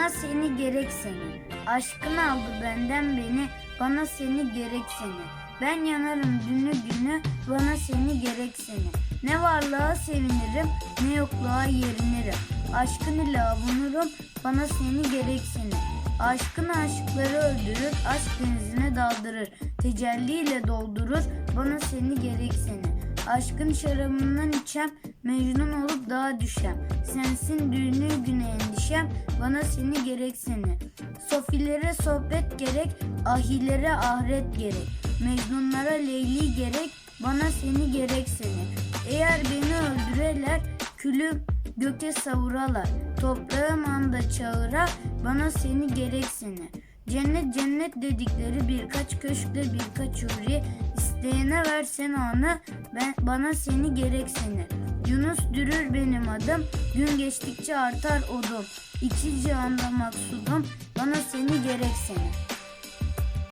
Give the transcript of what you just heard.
Bana seni gerek seni. Aşkın aldı benden beni. Bana seni gerek seni. Ben yanarım günü günü. Bana seni gerek seni. Ne varlığa sevinirim ne yokluğa yerinirim. Aşkın ile avunurum. Bana seni gerek seni. Aşkın aşıkları öldürür, aşk denizine daldırır. Tecelliyle doldurur, bana seni gerek seni. Aşkın şarabından içem, mecnun olup dağa düşem. Sensin düğünü güne endişem, bana seni gerek seni. Sofilere sohbet gerek, ahilere ahiret gerek. Mecnunlara Leyli gerek, bana seni gerek seni. Eğer beni öldüreler, külüm göke savuralar. Toprağım anda çağıra, bana seni gerek seni. Cennet cennet dedikleri birkaç köşkte birkaç huri isteyene versen onu ben bana seni gerek seni. Yunus dürür benim adım gün geçtikçe artar odum. İki cihanda maksudum bana seni gerek seni.